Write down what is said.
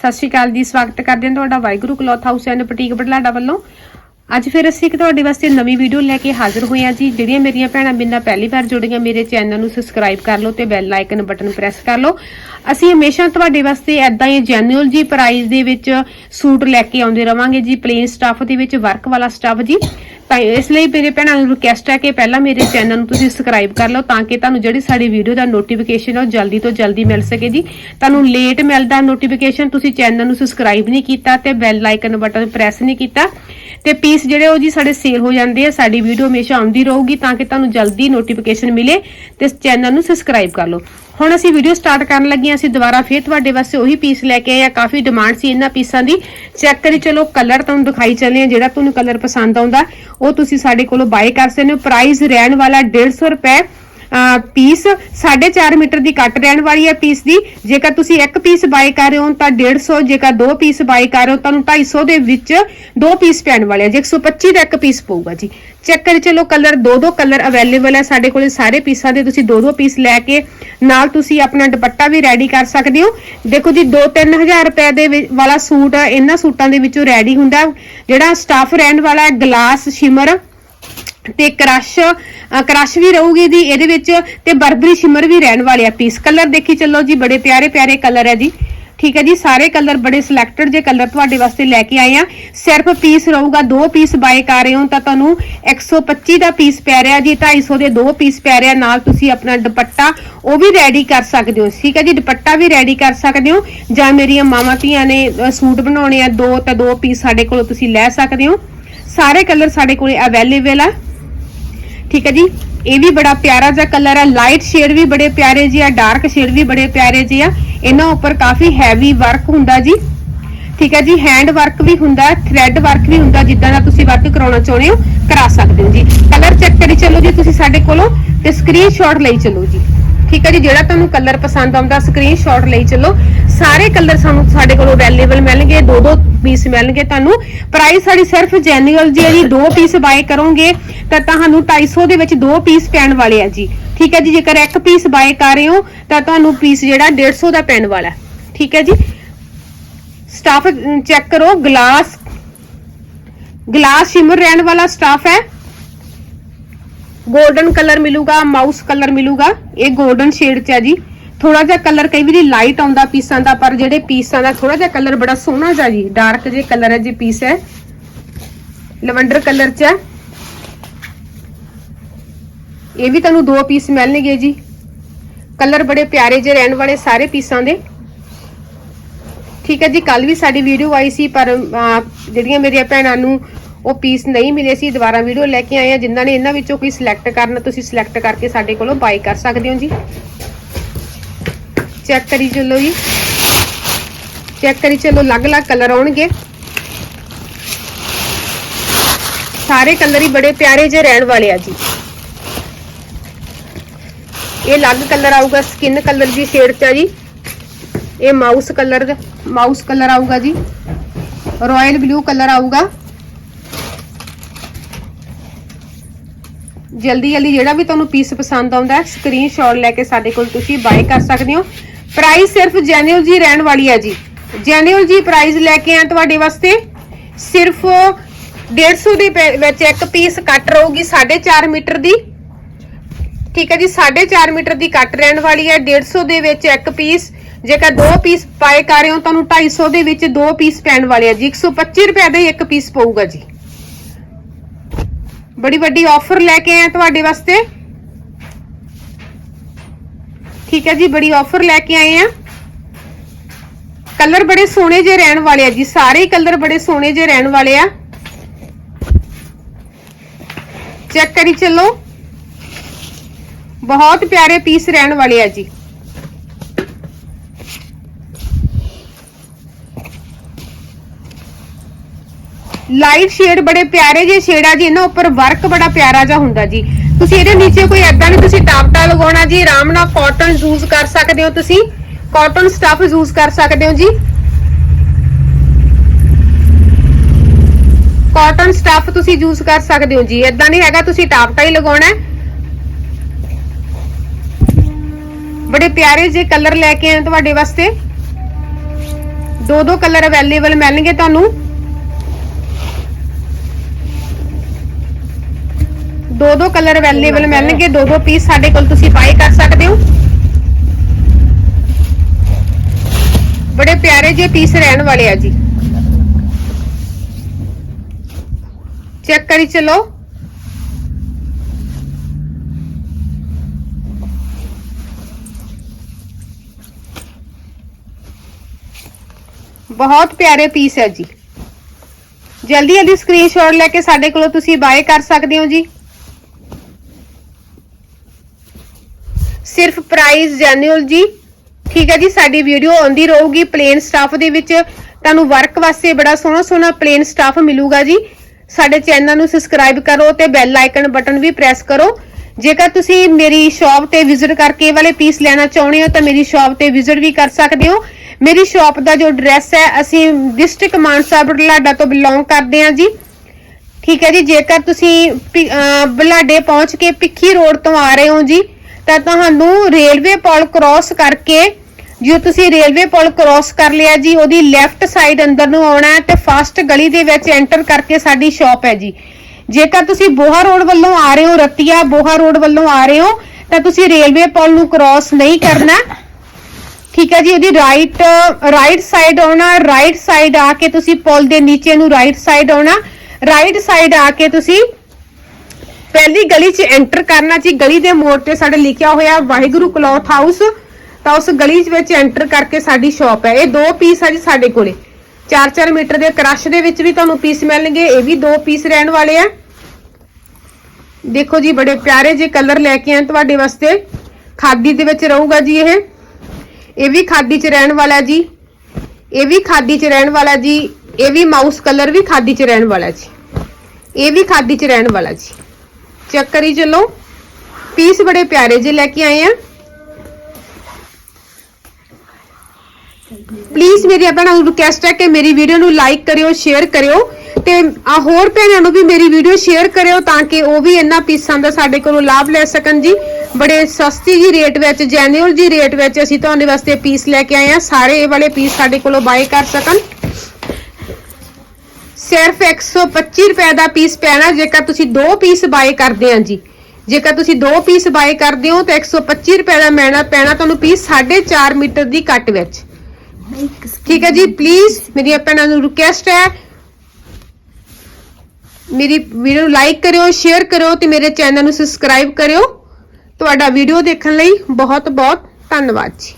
ਸਤਿ ਸ਼੍ਰੀ ਅਕਾਲ ਜੀ, ਸਵਾਗਤ ਕਰਦੇ ਹਾਂ ਤੁਹਾਡਾ Waheguru cloth house and boutique Budhlada ਵੱਲੋਂ। ਅੱਜ ਫਿਰ ਅਸੀਂ ਇੱਕ ਤੁਹਾਡੇ ਵਾਸਤੇ ਨਵੀਂ ਵੀਡੀਓ ਲੈ ਕੇ ਹਾਜ਼ਰ ਹੋਏ ਹਾਂ ਜੀ। ਜਿਹੜੀਆਂ ਮੇਰੀਆਂ ਭੈਣਾਂ ਬਿੰਨਾ ਪਹਿਲੀ ਵਾਰ ਜੁੜੀਆਂ, ਮੇਰੇ ਚੈਨਲ ਨੂੰ ਸਬਸਕ੍ਰਾਈਬ ਕਰ ਲਓ ਤੇ ਬੈਲ ਆਈਕਨ ਬਟਨ ਪ੍ਰੈਸ ਕਰ ਲਓ। ਅਸੀਂ ਹਮੇਸ਼ਾ ਤੁਹਾਡੇ ਵਾਸਤੇ ਐਦਾਂ ਹੀ ਜੈਨੂਅਲ ਜੀ ਪ੍ਰਾਈਸ ਦੇ ਵਿੱਚ ਸੂਟ ਲੈ ਕੇ ਆਉਂਦੇ ਰਵਾਂਗੇ ਜੀ ਪਲੇਨ ਸਟੱਫ ਦੇ ਵਿੱਚ ਵਰਕ ਵਾਲਾ ਸਟੱਫ ਜੀ। ਤਾਂ ਇਸ ਲਈ ਮੇਰੇ ਭੈਣਾਂ ਨੂੰ ਰਿਕੁਐਸਟ ਹੈ ਕਿ ਪਹਿਲਾਂ ਮੇਰੇ ਚੈਨਲ ਨੂੰ ਤੁਸੀਂ ਸਬਸਕ੍ਰਾਈਬ ਕਰ ਲਓ ਤਾਂ ਕਿ ਤੁਹਾਨੂੰ ਜਿਹੜੀ ਸਾਡੀ ਵੀਡੀਓ ਦਾ ਨੋਟੀਫਿਕੇਸ਼ਨ ਉਹ ਜਲਦੀ ਤੋਂ ਜਲਦੀ ਮਿਲ ਸਕੇ ਜੀ। ਤੁਹਾਨੂੰ ਲੇਟ ਮਿਲਦਾ ਨੋਟੀਫਿਕੇਸ਼ਨ ਤੁਸੀਂ ਚੈਨਲ ਨੂੰ ਸਬਸਕ੍ਰਾਈਬ ਨਹੀਂ ਕੀਤਾ ਤੇ ਬੈਲ ਆਈਕਨ ਬਟਨ ਪ੍ਰੈਸ ਨਹੀਂ ਕੀਤਾ। ਤੇ ਪੀਸ ਜਿਹੜੇ ਉਹ ਜੀ ਸਾਡੇ ਸੇਲ ਹੋ ਜਾਂਦੇ ਆ, ਸਾਡੀ ਵੀਡੀਓ ਹਮੇਸ਼ਾ ਆਉਂਦੀ ਰਹੂਗੀ ਤਾਂ ਕਿ ਤੁਹਾਨੂੰ ਜਲਦੀ ਨੋਟੀਫਿਕੇਸ਼ਨ ਮਿਲੇ ਤੇ ਚੈਨਲ ਨੂੰ ਸਬਸਕ੍ਰਾਈਬ ਕਰ ਲਓ। ਹੁਣ ਅਸੀਂ ਵੀਡੀਓ ਸਟਾਰਟ ਕਰਨ ਲੱਗੇ ਹਾਂ, ਅਸੀਂ ਦੁਬਾਰਾ ਫੇਰ ਤੁਹਾਡੇ ਵਾਸਤੇ ਉਹੀ ਪੀਸ ਲੈ ਕੇ ਆਏ ਆ ਕਾਫੀ ਡਿਮਾਂਡ ਸੀ ਇਹਨਾਂ ਪੀਸਾਂ ਦੀ। ਚੈੱਕ ਕਰੀ, ਚਲੋ ਕਲਰ ਤੁਹਾਨੂੰ ਦਿਖਾਈ ਚੱਲੇ ਆ, ਜਿਹੜਾ ਤੁਹਾਨੂੰ ਕਲਰ ਪਸੰਦ ਆਉਂਦਾ, ਉਹ ਤੁਸੀਂ ਸਾਡੇ ਕੋਲੋਂ ਬਾਏ ਕਰ ਸਕਦੇ ਹੋ। ਪ੍ਰਾਈਸ ਰਹਿਣ ਵਾਲਾ 150 ਰੁਪਏ। ਪੀਸ 4.5 ਮੀਟਰ ਦੀ ਕੱਟ ਰਹਿਣ ਵਾਲੀ ਹੈ ਪੀਸ ਦੀ। ਜੇਕਰ ਤੁਸੀਂ ਇੱਕ ਪੀਸ ਬਾਈ ਕਰ ਰਹੇ ਹੋ ਤਾਂ 150 ਜੇਕਰ ਦੋ ਪੀਸ ਬਾਈ ਕਰ ਰਹੇ ਹੋ ਤੁਹਾਨੂੰ 250 ਦੇ ਵਿੱਚ ਦੋ ਪੀਸ ਪੈਣ ਵਾਲੇ ਆ। ਜੇ 125 ਦਾ ਇੱਕ ਪੀਸ ਪਊਗਾ ਜੀ। ਚੈੱਕ ਕਰੀ, ਚਲੋ ਕਲਰ ਦੋ ਦੋ ਕਲਰ ਅਵੇਲੇਬਲ ਹੈ ਸਾਡੇ ਕੋਲੇ ਸਾਰੇ ਪੀਸਾਂ ਦੇ। ਤੁਸੀਂ ਦੋ ਦੋ ਪੀਸ ਲੈ ਕੇ ਨਾਲ ਤੁਸੀਂ ਆਪਣਾ ਦੁਪੱਟਾ ਵੀ ਰੈਡੀ ਕਰ ਸਕਦੇ ਹੋ। ਦੇਖੋ ਜੀ 2-3000 ਰੁਪਏ ਦੇ ਵਾਲਾ ਸੂਟ ਇਹਨਾਂ ਸੂਟਾਂ ਦੇ ਵਿੱਚੋਂ ਰੈਡੀ ਹੁੰਦਾ। ਜਿਹੜਾ ਸਟਾਫ ਰਹਿਣ ਵਾਲਾ ਗਲਾਸ ਸ਼ਿਮਰ ਤੇ ਕ੍ਰਸ਼ ਕ੍ਰਸ਼ ਵੀ ਰਹੂਗੀ ਦੀ ਇਹਦੇ ਵਿੱਚ ਤੇ ਬਰਬਰੀ ਸ਼ਿਮਰ ਵੀ ਰਹਿਣ ਵਾਲੇ ਆ ਪੀਸ ਕਲਰ ਦੇਖੀ ਚੱਲੋ ਜੀ, ਬੜੇ ਪਿਆਰੇ ਪਿਆਰੇ ਕਲਰ ਹੈ ਜੀ। ਠੀਕ ਹੈ ਜੀ, ਸਾਰੇ ਕਲਰ ਬੜੇ ਸਿਲੈਕਟਡ ਜੇ ਕਲਰ ਤੁਹਾਡੇ ਵਾਸਤੇ ਲੈ ਕੇ ਆਏ ਆ। ਸਿਰਫ ਪੀਸ ਰਹੂਗਾ, ਦੋ ਪੀਸ ਬਾਏ ਕਰ ਰਹੇ ਹੋ ਤਾਂ ਤੁਹਾਨੂੰ 125 ਦਾ ਪੀਸ ਪੈ ਰਿਹਾ ਜੀ 250 ਦੇ ਦੋ ਪੀਸ ਪੈ ਰਿਹਾ, ਨਾਲ ਤੁਸੀਂ ਆਪਣਾ ਦੁਪੱਟਾ, ਉਹ ਵੀ ਰੈਡੀ ਕਰ ਸਕਦੇ ਹੋ। ਠੀਕ ਹੈ ਜੀ, ਦੁਪੱਟਾ ਵੀ ਰੈਡੀ ਕਰ ਸਕਦੇ ਹੋ, ਜਾਂ ਮੇਰੀਆਂ ਮਾਵਾਂ ਧੀਆਂ ਨੇ ਸੂਟ ਬਣਾਉਣੇ ਆ, ਦੋ ਤਾਂ ਦੋ ਪੀਸ ਸਾਡੇ ਕੋਲੋਂ ਤੁਸੀਂ ਲੈ ਸਕਦੇ ਹੋ। ਸਾਰੇ ਕਲਰ ਸਾਡੇ ਕੋਲੇ ਅਵੇਲੇਬਲ ਆ। ਠੀਕ ਹੈ ਜੀ? ਇਹ ਵੀ ਬੜਾ ਪਿਆਰਾ ਜਿਹਾ ਕਲਰ ਹੈ। ਲਾਈਟ ਸ਼ੇਡ ਵੀ ਬੜੇ ਪਿਆਰੇ ਜੀ ਆ ਡਾਰਕ ਸ਼ੇਡ ਵੀ ਬੜੇ ਪਿਆਰੇ ਜੀ ਆ। ਇਹਨਾਂ ਉੱਪਰ ਕਾਫੀ ਹੈਵੀ ਵਰਕ ਹੁੰਦਾ ਜੀ। ਠੀਕ ਹੈ ਜੀ? ਹੈਂਡ ਵਰਕ ਵੀ ਹੁੰਦਾ ਥ੍ਰੈਡ ਵਰਕ ਵੀ ਹੁੰਦਾ, ਜਿੱਦਾਂ ਦਾ ਤੁਸੀਂ ਵਰਕ ਕਰਾਉਣਾ ਚਾਹੁੰਦੇ ਹੋ, ਕਰਾ ਸਕਦੇ ਹੋ ਜੀ। ਕਲਰ ਚੈੱਕ ਕਰੀ ਚੱਲੋ ਜੀ ਤੁਸੀਂ ਸਾਡੇ ਕੋਲੋਂ ਤੇ ਸਕਰੀਨਸ਼ਾਟ ਲਈ ਚੱਲੋ ਜੀ। ਠੀਕ ਹੈ ਜੀ? ਜਿਹੜਾ ਤੁਹਾਨੂੰ ਕਲਰ ਪਸੰਦ ਆਉਂਦਾ ਸਕਰੀਨਸ਼ਾਟ ਲਈ ਚੱਲੋ। ਸਾਰੇ ਕਲਰ ਸਾਨੂੰ ਸਾਡੇ ਕੋਲ ਅਵੇਲੇਬਲ ਮਿਲਣਗੇ। ਦੋ ਦੋ ਪੀਸ ਮਿਲਣਗੇ ਤੁਹਾਨੂੰ। ਪ੍ਰਾਈਸ ਸਾਡੀ ਸਿਰਫ ਜੈਨੂਅਲ ਜੀ ਹੈ ਜੀ ਦੋ ਪੀਸ ਬਾਏ ਕਰੋਗੇ, ਤਾਂ ਤੁਹਾਨੂੰ 250 ਦੇ ਵਿੱਚ ਦੋ ਪੀਸ ਪੈਣ ਵਾਲੇ ਆ ਜੀ। ਠੀਕ ਹੈ ਜੀ, ਜੇਕਰ ਇੱਕ ਪੀਸ ਬਾਏ ਕਰ ਰਹੇ ਹੋ, ਤਾਂ ਤੁਹਾਨੂੰ ਪੀਸ ਜਿਹੜਾ 150 ਦਾ ਪੈਣ ਵਾਲਾ। ਠੀਕ ਹੈ ਜੀ। ਸਟਾਫ ਚੈੱਕ ਕਰੋ ਗਲਾਸ ਗਲਾਸ ਸ਼ਿਮਰ ਰਹਿਣ ਵਾਲਾ ਸਟਾਫ ਹੈ। 골ਡਨ ਕਲਰ ਮਿਲੂਗਾ ਮਾਊਸ ਕਲਰ ਮਿਲੂਗਾ। ਇਹ ਗੋਲਡਨ ਸ਼ੇਡ ਚ ਹੈ ਜੀ। ਥੋੜਾ ਜਿਹਾ ਕਲਰ ਕਈ ਵਾਰੀ ਲਾਈਟ ਆਉਂਦਾ ਪੀਸਾਂ ਦਾ, ਪਰ ਜਿਹੜੇ ਪੀਸਾਂ ਦਾ ਥੋੜਾ ਜਿਹਾ ਕਲਰ ਬੜਾ ਸੋਹਣਾ ਜਿਹਾ ਜੀ ਡਾਰਕ ਜੇ ਕਲਰ ਹੈ ਜੀ ਪੀਸ ਹੈ। ਲਵੰਡਰ ਕਲਰ ਚ ਹੈ। ਇਹ ਵੀ ਤੁਹਾਨੂੰ ਦੋ ਪੀਸ ਮਿਲਣਗੇ ਜੀ। ਕਲਰ ਬੜੇ ਪਿਆਰੇ ਜਿਹੇ ਰਹਿਣ ਵਾਲੇ ਸਾਰੇ ਪੀਸਾਂ ਦੇ। ਠੀਕ ਹੈ ਜੀ ਕੱਲ ਵੀ ਸਾਡੀ ਵੀਡੀਓ ਆਈ ਸੀ, ਪਰ ਜਿਹੜੀਆਂ ਮੇਰੀਆਂ ਭੈਣਾਂ ਨੂੰ ਉਹ ਪੀਸ ਨਹੀਂ ਮਿਲੇ ਸੀ, ਦੁਬਾਰਾ ਵੀਡੀਓ ਲੈ ਕੇ ਆਏ ਆ ਜਿਨ੍ਹਾਂ ਨੇ ਇਹਨਾਂ ਵਿੱਚੋਂ ਕੋਈ ਸਿਲੈਕਟ ਕਰਨਾ, ਤੁਸੀਂ ਸਿਲੈਕਟ ਕਰਕੇ ਸਾਡੇ ਕੋਲੋਂ ਬਾਈ ਕਰ ਸਕਦੇ ਹੋ ਜੀ। ਚੈੱਕ ਕਰੀ ਚੱਲੋ ਜੀ। ਚੈੱਕ ਕਰੀ ਚੱਲੋ, ਅਲੱਗ-ਅਲੱਗ ਕਲਰ ਆਉਣਗੇ। ਸਾਰੇ ਕਲਰ ਹੀ ਬੜੇ ਪਿਆਰੇ ਜਿਹੇ ਰਹਿਣ ਵਾਲੇ ਆ ਜੀ। ਇਹ ਅਲੱਗ ਕਲਰ ਆਊਗਾ ਸਕਿਨ ਕਲਰ ਦੀ ਸ਼ੇਡ ਚ ਆ ਜੀ। ਇਹ ਮਾਊਸ ਕਲਰ ਦਾ ਮਾਊਸ ਕਲਰ ਆਊਗਾ ਜੀ। ਰਾਇਲ ਬਲੂ ਕਲਰ ਆਊਗਾ। ਜਲਦੀ ਜਲਦੀ ਜਿਹੜਾ ਵੀ ਤੁਹਾਨੂੰ ਪੀਸ ਪਸੰਦ ਆਉਂਦਾ ਹੈ ਸਕਰੀਨਸ਼ਾਟ ਲੈ ਕੇ ਸਾਡੇ ਕੋਲ ਤੁਸੀਂ ਬਾਏ ਕਰ ਸਕਦੇ ਹੋ। ਪ੍ਰਾਈਸ ਸਿਰਫ ਜੈਨੂਅਲ ਜੀ ਰਹਿਣ ਵਾਲੀ ਹੈ ਜੀ। ਜੈਨੂਅਲ ਜੀ ਪ੍ਰਾਈਸ ਲੈ ਕੇ ਆ ਤੁਹਾਡੇ ਵਾਸਤੇ। ਸਿਰਫ 150 ਦੇ ਵਿੱਚ ਇੱਕ ਪੀਸ ਕੱਟ ਰਹੂਗੀ 4.5 ਮੀਟਰ ਦੀ। ਠੀਕ ਹੈ ਜੀ 4.5 ਮੀਟਰ ਦੀ ਕੱਟ ਰਹਿਣ ਵਾਲੀ ਹੈ। 150 ਦੇ ਵਿੱਚ ਇੱਕ ਪੀਸ, ਜੇਕਰ ਦੋ ਪੀਸ ਪਾਏ ਕਰ ਰਹੇ ਹੋ, ਤੁਹਾਨੂੰ 250 ਦੇ ਵਿੱਚ ਦੋ ਪੀਸ ਪੈਣ ਵਾਲੇ ਆ ਜੀ। 125 ਰੁਪਏ ਦਾ ਇੱਕ ਪੀਸ ਪਊਗਾ ਜੀ। ਬੜੀ ਵੱਡੀ ਆਫਰ ਲੈ ਕੇ ਆਏ ਤੁਹਾਡੇ ਵਾਸਤੇ। ਠੀਕ ਹੈ ਜੀ, ਬੜੀ ਆਫਰ ਲੈ ਕੇ ਆਏ ਆ। ਕਲਰ ਬੜੇ ਸੋਹਣੇ ਜਿਹੇ ਰਹਿਣ ਵਾਲੇ ਆ ਜੀ, ਸਾਰੇ ਕਲਰ ਬੜੇ ਸੋਹਣੇ ਜਿਹੇ ਰਹਿਣ ਵਾਲੇ ਆ। ਚੈੱਕ ਕਰੀ ਚੱਲੋ। ਬਹੁਤ ਪਿਆਰੇ ਪੀਸ ਰਹਿਣ ਵਾਲੇ ਆ ਜੀ। ਲਾਈਟ ਸ਼ੇਡ ਬੜੇ ਪਿਆਰੇ ਜਿਹੇ ਸ਼ੇਡ ਆ ਜੀ, ਇਹਨਾਂ ਉੱਪਰ ਵਰਕ ਬੜਾ ਪਿਆਰਾ ਜਿਹਾ ਹੁੰਦਾ ਜੀ। ਤੁਸੀਂ ਇਹਦੇ ਨੀਚੇ ਕੋਈ ਐਦਾਂ ਨਹੀਂ, ਤੁਸੀਂ ਟਾਪਟਾ ਲਗਾਉਣਾ ਜੀ, ਆਰਾਮ ਨਾਲ ਕਾਟਨ ਯੂਜ਼ ਕਰ ਸਕਦੇ ਹੋ ਤੁਸੀਂ। ਕਾਟਨ ਸਟਫ ਯੂਜ਼ ਕਰ ਸਕਦੇ ਹੋ ਜੀ। ਕਾਟਨ ਸਟਫ ਤੁਸੀਂ ਯੂਜ਼ ਕਰ ਸਕਦੇ ਹੋ ਜੀ। ਐਦਾਂ ਨਹੀਂ ਹੈਗਾ, ਤੁਸੀਂ ਟਾਪਟਾ ਹੀ ਲਗਾਉਣਾ ਬੜੇ ਪਿਆਰੇ ਜੇ ਕਲਰ ਲੈ ਕੇ ਆਏ ਤੁਹਾਡੇ ਵਾਸਤੇ। ਦੋ ਦੋ ਕਲਰ ਅਵੇਲੇਬਲ ਮਿਲਣਗੇ ਤੁਹਾਨੂੰ। ਦੋ ਦੋ ਕਲਰ ਅਵੇਲੇਬਲ ਮਿਲਣਗੇ ਦੋ ਦੋ ਪੀਸ ਸਾਡੇ ਕੋਲ ਤੁਸੀਂ ਬਾਏ ਕਰ ਸਕਦੇ ਹੋ। ਬੜੇ ਪਿਆਰੇ ਜਿਹੇ ਪੀਸ ਰਹਿਣ ਵਾਲੇ ਆ ਜੀ। ਚੈੱਕ ਕਰੀ ਚਲੋ। ਬਹੁਤ ਪਿਆਰੇ ਪੀਸ ਹੈ ਜੀ। ਜਲਦੀ ਜਲਦੀ ਸਕਰੀਨਸ਼ਾਟ ਲੈ ਕੇ ਸਾਡੇ ਕੋਲੋਂ ਤੁਸੀਂ ਬਾਏ ਕਰ ਸਕਦੇ ਹੋ ਜੀ। ਸਿਰਫ ਪ੍ਰਾਈਸ ਜੈਨੂਅਲ ਜੀ। ਠੀਕ ਹੈ ਜੀ, ਸਾਡੀ ਵੀਡੀਓ ਆਉਂਦੀ ਰਹੂਗੀ ਪਲੇਨ ਸਟਾਫ ਦੇ ਵਿੱਚ। ਤੁਹਾਨੂੰ ਵਰਕ ਵਾਸਤੇ ਬੜਾ ਸੋਹਣਾ ਸੋਹਣਾ ਪਲੇਨ ਸਟਾਫ ਮਿਲੂਗਾ ਜੀ। ਸਾਡੇ ਚੈਨਲ ਨੂੰ ਸਬਸਕ੍ਰਾਈਬ ਕਰੋ ਤੇ ਬੈਲ ਆਈਕਨ ਬਟਨ ਵੀ ਪ੍ਰੈਸ ਕਰੋ। ਜੇਕਰ ਤੁਸੀਂ ਮੇਰੀ ਸ਼ਾਪ ਤੇ ਵਿਜ਼ਿਟ ਕਰਕੇ ਵਾਲੇ ਪੀਸ ਲੈਣਾ ਚਾਹੁੰਦੇ ਹੋ, ਤਾਂ ਮੇਰੀ ਸ਼ਾਪ ਤੇ ਵਿਜ਼ਿਟ ਵੀ ਕਰ ਸਕਦੇ ਹੋ। ਮੇਰੀ ਸ਼ਾਪ ਦਾ ਜੋ ਐਡਰੈਸ ਹੈ, ਅਸੀਂ ਡਿਸਟ੍ਰਿਕਟ ਮਾਨਸਾ ਬੁਢਲਾਡਾ ਤੋਂ ਬਿਲੋਂਗ ਕਰਦੇ ਹਾਂ ਜੀ। ਠੀਕ ਹੈ ਜੀ, ਜੇਕਰ ਤੁਸੀਂ ਭਿ- ਬੁਢਲਾਡੇ ਪਹੁੰਚ ਕੇ ਪਿੱਖੀ ਰੋਡ ਤੋਂ ਆ ਰਹੇ ਹੋ ਜੀ ਤਾਂ ਤੁਹਾਨੂੰ ਰੇਲਵੇ ਪੁਲ ਕ੍ਰਾਸ ਕਰਕੇ, ਜੋ ਤੁਸੀਂ ਰੇਲਵੇ ਪੁਲ ਕ੍ਰਾਸ ਕਰ ਲਿਆ ਜੀ, ਉਹਦੀ ਲੈਫਟ ਸਾਈਡ ਅੰਦਰ ਨੂੰ ਆਉਣਾ ਹੈ ਤੇ ਫਸਟ ਗਲੀ ਦੇ ਵਿੱਚ ਐਂਟਰ ਕਰਕੇ ਸਾਡੀ ਸ਼ਾਪ ਹੈ ਜੀ। ਜੇਕਰ ਤੁਸੀਂ ਬੋਹਾ ਰੋਡ ਵੱਲੋਂ ਆ ਰਹੇ ਹੋ, ਰਤੀਆ ਬੋਹਾ ਰੋਡ ਵੱਲੋਂ ਆ ਰਹੇ ਹੋ, ਤਾਂ ਤੁਸੀਂ ਰੇਲਵੇ ਪੁਲ ਨੂੰ ਕ੍ਰਾਸ ਨਹੀਂ ਕਰਨਾ। ਠੀਕ ਹੈ ਜੀ, ਉਹਦੀ ਰਾਈਟ ਰਾਈਟ ਸਾਈਡ ਆਉਣਾ ਰਾਈਟ ਸਾਈਡ ਆ ਕੇ ਤੁਸੀਂ ਪੁਲ ਦੇ ਨੀਚੇ ਨੂੰ ਰਾਈਟ ਸਾਈਡ ਆਉਣਾ ਰਾਈਟ ਸਾਈਡ ਆ ਕੇ ਤੁਸੀਂ ਪਹਿਲੀ ਗਲੀ 'ਚ ਐਂਟਰ ਕਰਨਾ ਜੀ, ਗਲੀ ਦੇ ਮੋੜ ਤੇ ਸਾਡੇ ਲਿਖਿਆ ਹੋਇਆ ਵਾਹਿਗੁਰੂ ਕਲੌਥ ਹਾਊਸ, ਤਾਂ ਉਸ ਗਲੀ ਵਿੱਚ ਐਂਟਰ ਕਰਕੇ ਸਾਡੀ ਸ਼ਾਪ ਹੈ। ਇਹ ਦੋ ਪੀਸ ਆ ਜੀ ਸਾਡੇ ਕੋਲੇ। 4-4 ਮੀਟਰ ਦੇ ਕ੍ਰਸ਼ ਦੇ ਵਿੱਚ ਵੀ ਤੁਹਾਨੂੰ ਪੀਸ ਮਿਲਣਗੇ। ਇਹ ਵੀ ਦੋ ਪੀਸ ਰਹਿਣ ਵਾਲੇ ਆ। ਦੇਖੋ ਜੀ, ਬੜੇ ਪਿਆਰੇ ਜੇ ਕਲਰ ਲੈ ਕੇ ਆਏ ਤੁਹਾਡੇ ਵਾਸਤੇ। ਖਾਦੀ ਦੇ ਵਿੱਚ ਰਹੂਗਾ ਜੀ ਇਹ। ਇਹ ਵੀ ਖਾਦੀ 'ਚ ਰਹਿਣ ਵਾਲਾ ਜੀ। ਇਹ ਵੀ ਖਾਦੀ 'ਚ ਰਹਿਣ ਵਾਲਾ ਜੀ। ਇਹ ਵੀ ਮਾਊਸ ਕਲਰ ਵੀ ਖਾਦੀ 'ਚ ਰਹਿਣ ਵਾਲਾ ਜੀ। ਇਹ ਵੀ ਖਾਦੀ 'ਚ ਰਹਿਣ ਵਾਲਾ ਜੀ। ਚੈੱਕ ਕਰੀ ਚੱਲੋ। ਪੀਸ ਬੜੇ ਪਿਆਰੇ ਜਿਹੇ ਲੈ ਕੇ ਆਏ ਆ। ਪਲੀਜ਼ ਮੇਰੀ ਨੂੰ ਰਿਕੁਐਸਟ ਹੈ ਕਿ ਮੇਰੀ ਵੀਡੀਓ ਨੂੰ ਲਾਈਕ ਕਰਿਓ ਸ਼ੇਅਰ ਕਰਿਓ ਤੇ ਆ ਹੋਰ ਭੈਣਾਂ ਨੂੰ ਵੀ ਮੇਰੀ ਵੀਡੀਓ ਸ਼ੇਅਰ ਕਰਿਓ ਤਾਂ ਕਿ ਉਹ ਵੀ ਇਹਨਾਂ ਪੀਸਾਂ ਦਾ ਸਾਡੇ ਕੋਲੋਂ ਲਾਭ ਲੈ ਸਕਣ ਜੀ। ਬੜੇ ਸਸਤੀ ਜੀ ਰੇਟ ਵਿੱਚ ਜੈਨੂਅਲ ਜੀ ਰੇਟ ਵਿੱਚ ਅਸੀਂ ਤੁਹਾਡੇ ਵਾਸਤੇ ਪੀਸ ਲੈ ਕੇ ਆਏ ਆ। ਸਾਰੇ ਇਹ ਵਾਲੇ ਪੀਸ ਸਾਡੇ ਕੋਲੋਂ ਬਾਏ ਕਰ ਸਕਣ। ਸਿਰਫ 125 ਰੁਪਏ ਦਾ ਪੀਸ ਪੈਣਾ, ਜੇਕਰ ਤੁਸੀਂ ਦੋ ਪੀਸ ਬਾਏ ਕਰਦੇ ਆ ਜੀ। ਜੇਕਰ ਤੁਸੀਂ ਦੋ ਪੀਸ ਬਾਏ ਕਰਦੇ ਹੋ ਤਾਂ 125 ਰੁਪਏ ਦਾ ਮੈਣਾ ਪੈਣਾ ਤੁਹਾਨੂੰ ਪੀਸ 4.5 ਮੀਟਰ ਦੀ ਕੱਟ ਵਿੱਚ। ਠੀਕ ਹੈ ਜੀ ਪਲੀਜ਼ ਮੇਰੀ ਭੈਣਾਂ ਨੂੰ ਰਿਕੁਐਸਟ ਹੈ। ਮੇਰੀ ਵੀਡੀਓ ਨੂੰ ਲਾਈਕ ਕਰਿਓ ਸ਼ੇਅਰ ਕਰਿਓ ਤੇ ਮੇਰੇ ਚੈਨਲ ਨੂੰ ਸਬਸਕ੍ਰਾਈਬ ਕਰਿਓ। ਤੁਹਾਡਾ ਵੀਡੀਓ ਦੇਖਣ ਲਈ ਬਹੁਤ ਬਹੁਤ ਧੰਨਵਾਦ ਜੀ।